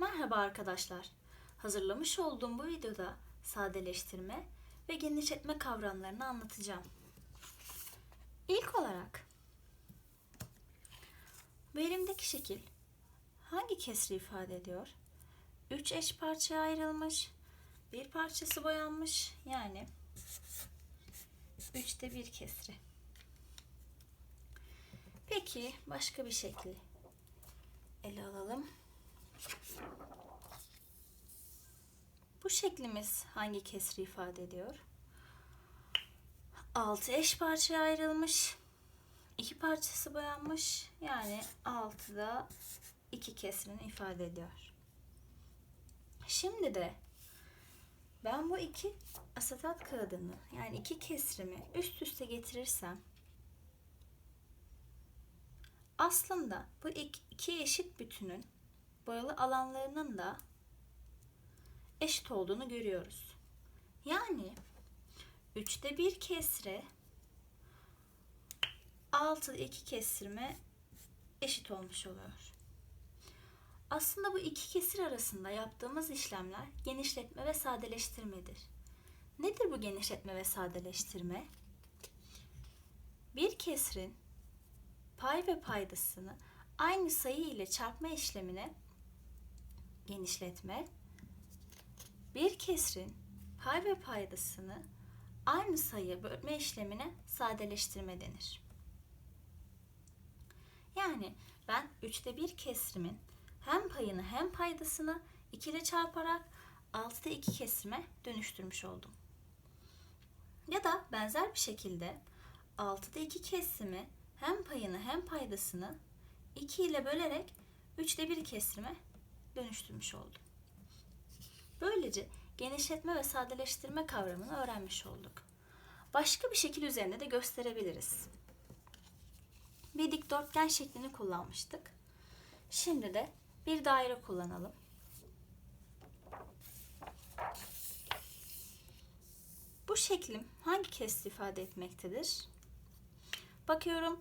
Merhaba arkadaşlar. Hazırlamış olduğum bu videoda sadeleştirme ve genişletme kavramlarını anlatacağım. İlk olarak bu elimdeki şekil hangi kesri ifade ediyor? Üç eş parçaya ayrılmış, bir parçası boyanmış yani üçte bir kesri. Peki başka bir şekli ele alalım. Bu şeklimiz hangi kesri ifade ediyor? 6 eş parçaya ayrılmış. iki parçası boyanmış. Yani 6'da 2 kesrini ifade ediyor. Şimdi de ben bu iki asetat kağıdını yani iki kesrimi üst üste getirirsem aslında bu ik- iki eşit bütünün boyalı alanlarının da eşit olduğunu görüyoruz. Yani üçte bir kesre 6 iki kesirme eşit olmuş oluyor. Aslında bu iki kesir arasında yaptığımız işlemler genişletme ve sadeleştirmedir. Nedir bu genişletme ve sadeleştirme? Bir kesrin pay ve paydasını aynı sayı ile çarpma işlemine genişletme, bir kesrin pay ve paydasını aynı sayıya bölme işlemine sadeleştirme denir. Yani ben üçte bir kesrimin hem payını hem paydasını 2 ile çarparak 6'da 2 kesrime dönüştürmüş oldum. Ya da benzer bir şekilde 6'da 2 kesrimi hem payını hem paydasını 2 ile bölerek 3'te 1 kesrime dönüştürmüş oldum. Böylece genişletme ve sadeleştirme kavramını öğrenmiş olduk. Başka bir şekil üzerinde de gösterebiliriz. Bir dikdörtgen şeklini kullanmıştık. Şimdi de bir daire kullanalım. Bu şeklim hangi kesri ifade etmektedir? Bakıyorum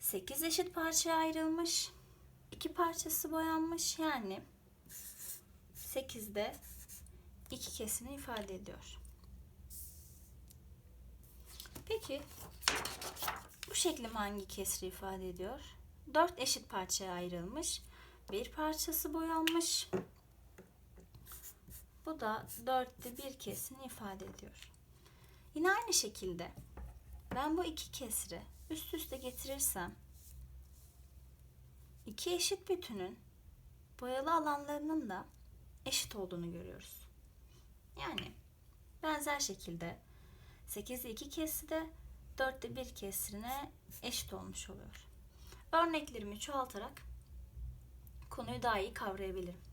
8 eşit parçaya ayrılmış. 2 parçası boyanmış yani 8'de 2 kesini ifade ediyor. Peki bu şeklim hangi kesri ifade ediyor? 4 eşit parçaya ayrılmış. Bir parçası boyanmış. Bu da 4'te bir kesini ifade ediyor. Yine aynı şekilde ben bu iki kesri üst üste getirirsem iki eşit bütünün boyalı alanlarının da eşit olduğunu görüyoruz. Yani benzer şekilde 8'de 2 kesri de 4'te 1 kesrine eşit olmuş oluyor. Örneklerimi çoğaltarak konuyu daha iyi kavrayabilirim.